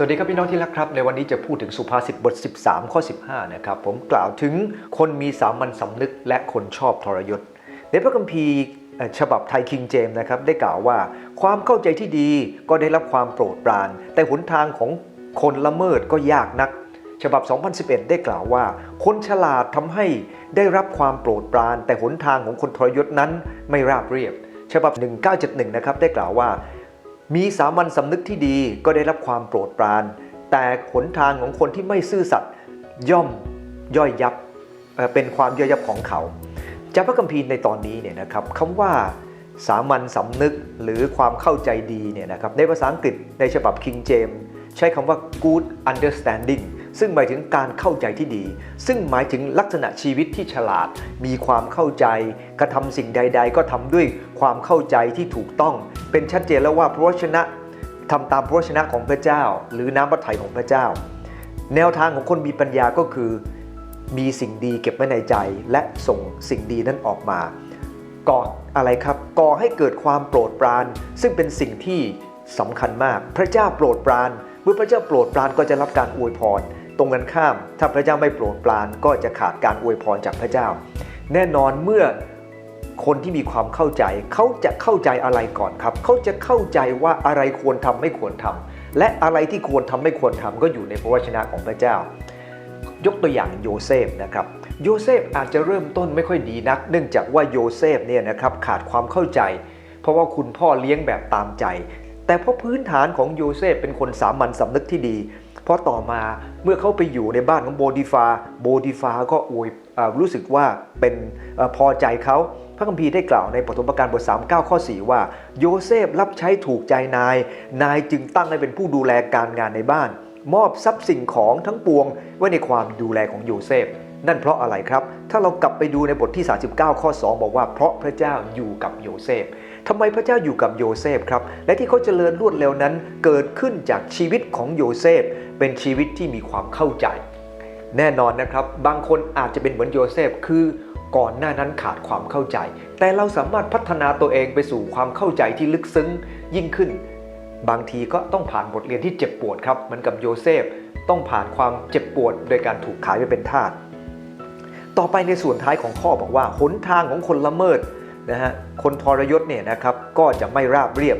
สวัสดีครับพี่น้องที่รักครับ ในวันนี้จะพูดถึงสุภาษิตบท 13 ข้อ 15 นะครับ ผมกล่าวถึงคนมีสามัญสำนึกและคนชอบทรยศ ในพระคัมภีร์ฉบับไทยคิงเจมส์นะครับ ได้กล่าวว่าความเข้าใจที่ดีก็ได้รับความโปรดปราน แต่หนทางของคนละเมิดก็ยากนัก ฉบับ 2011 ได้กล่าวว่า คนฉลาดทำให้ได้รับความโปรดปราน แต่หนทางของคนทรยศนั้นไม่ราบเรียบ ฉบับ 1971 นะครับได้กล่าวว่า มีสามัญสำนึกที่ดีก็ได้รับความโปรดปราน แต่ขนทางของคนที่ไม่ซื่อสัตย์ย่อมย่อยยับเเป็นความย่อยยับของเขาจากพระคัมภีร์ในตอนนี้เนี่ยนะครับคำว่าสามัญสำนึกหรือความเข้าใจดีเนี่ยนะครับในภาษาอังกฤษในฉบับ King James ใช้คำว่า good understanding ซึ่งหมายถึงการเข้าใจที่ดี ซึ่งหมายถึงลักษณะชีวิตที่ฉลาด มีความเข้าใจ กระทำสิ่งใด ๆ ก็ทำด้วยความเข้าใจที่ถูกต้อง เป็นชัดเจนแล้วว่าพระวจนะทำตามพระวจนะของพระเจ้า หรือน้ำพระทัยของพระเจ้า แนวทางของคนมีปัญญาก็คือ มีสิ่งดีเก็บไว้ในใจ และส่งสิ่งดีนั้นออกมาก่ออะไรครับก่อให้เกิดความโปรดปราน ซึ่งเป็นสิ่งที่สำคัญมาก พระเจ้าโปรดปราน เมื่อพระเจ้าโปรดปรานก็จะรับการอวยพร ตรงกันข้าม ถ้าพระเจ้าไม่โปรดปรานก็จะขาดการอวยพรจากพระเจ้า แน่นอนเมื่อคนที่มีความเข้าใจ เขาจะเข้าใจอะไรก่อนครับ เขาจะเข้าใจว่าอะไรควรทำไม่ควรทำและอะไรที่ควรทำไม่ควรทำก็อยู่ในพระวจนะของพระเจ้า ยกตัวอย่างโยเซฟนะครับโยเซฟอาจจะเริ่มต้นไม่ค่อยดีนัก เนื่องจากว่าโยเซฟเนี่ยนะครับขาดความเข้าใจ เพราะว่าคุณพ่อเลี้ยงแบบตามใจ แต่เพราะพื้นฐานของโยเซฟเป็นคนสามัญสำนึกที่ดี เพราะต่อมาเมื่อเขาไปอยู่ในบ้านของโบดิฟา โบดิฟาก็อวยรู้สึกว่าเป็นอพอใจเขาพระคัมภีร์ได้กล่าวในปฐมกาลบท 3 9 ข้อ 4 ว่า โยเซฟรับใช้ถูกใจนาย นายจึงตั้งให้เป็นผู้ดูแลการงานในบ้าน มอบทรัพย์สิ่งของทั้งปวงไว้ในความดูแลของโยเซฟ นั่นเพราะอะไรครับ ถ้าเรากลับไปดูในบทที่ 39 ข้อ 2 บอกว่า เพราะพระเจ้าอยู่กับโยเซฟ ทำไมพระเจ้าอยู่กับโยเซฟครับ และที่เขาเจริญรวดเร็วนั้น เกิดขึ้นจากชีวิตของโยเซฟ เป็นชีวิตที่มีความเข้าใจ แน่นอนนะครับ บางคนอาจจะเป็นเหมือนโยเซฟ คือก่อนหน้านั้นขาดความเข้าใจ แต่เราสามารถพัฒนาตัวเองไปสู่ความเข้าใจที่ลึกซึ้งยิ่งขึ้น บางทีก็ต้องผ่านบทเรียนที่เจ็บปวดครับ เหมือนกับโยเซฟ ต้องผ่านความเจ็บปวด โดยการถูกขายไปเป็นทาส ต่อไปในส่วนท้ายของข้อบอกว่า หนทางของคนละเมิด นะฮะคนทรยศเนี่ยนะครับก็จะไม่ราบเรียบ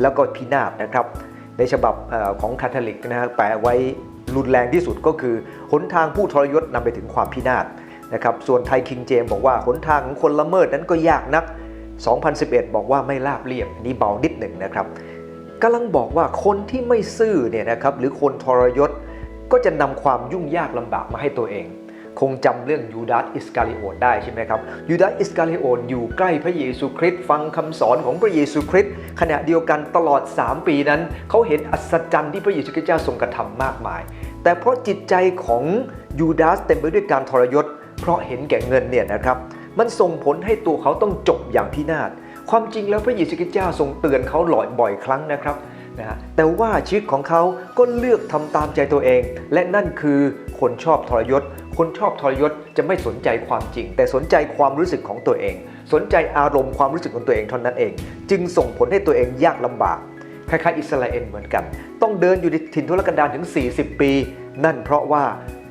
แล้วก็พินาศนะครับ ในฉบับของคาทอลิกนะฮะแปลไว้รุนแรงที่สุดก็คือหนทางผู้ทรยศนำไปถึงความพินาศนะครับส่วนไทยคิงเจมบอกว่าหนทางของคนละเมิดนั้นก็ยากนัก 2011 บอกว่าไม่ราบเรียบนนี่เบานิดหนึ่งนะครับกำลังบอกว่าคนที่ไม่ซื่อเนี่ยนะครับหรือคนทรยศก็จะนำความยุ่งยากลำบากมาให้ตัวเอง คงจำเรื่องยูดาสอิสกาลิโอตได้ใช่ไหมครับยูดาสอิสกาลิโอตอยู่ใกล้พระเยซูคริสต์ฟังคำสอนของพระเยซูคริสต์ขณะเดียวกันตลอด 3 ปีนั้น เขาเห็นอัศจรรย์ที่พระเยซูคริสต์เจ้าทรงกระทำมากมาย แต่เพราะจิตใจของยูดาสเต็มไปด้วยการทรยศ เพราะเห็นแก่เงินเนี่ยนะครับมันส่งผลให้ตัวเขาต้องจบอย่างพินาศความจริงแล้วพระเยซูคริสต์เจ้าทรงเตือนเขาหลอยบ่อยครั้งนะครับ นะฮะแต่ว่าชีวิตของเขาก็เลือกทำตามใจตัวเอง และนั่นคือคนชอบทรยศ คนชอบทรยศจะไม่สนใจความจริง แต่สนใจความรู้สึกของตัวเอง สนใจอารมณ์ความรู้สึกของตัวเองเท่านั้นเอง จึงส่งผลให้ตัวเองยากลำบากคล้ายๆอิสราเอลเหมือนกัน ต้องเดินอยู่ในถิ่นทุรกันดารถึง 40 ปี นั่นเพราะว่า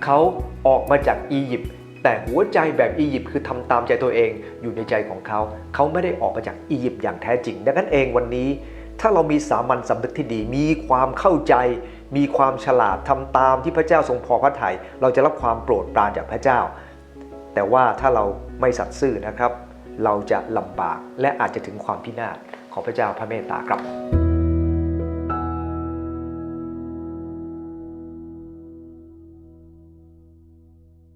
เขาออกมาจากอียิปต์แต่หัวใจแบบอียิปต์คือทำตามใจตัวเองอยู่ในใจของเขา เขาไม่ได้ออกมาจากอียิปต์อย่างแท้จริง ดังนั้นเองวันนี้ ถ้าเรามีสามัญสำนึกที่ดี มีความเข้าใจ มีความฉลาดทำตามที่พระเจ้าทรงพอพระทยัยเราจะรับความโปรดปรานจากพระเจ้า แต่ว่าถ้าเราไม่สัตย์ซื่อนะครับ เราจะลำบากและอาจจะถึงความพินาศขอพระเจ้าพระเมตตาครับ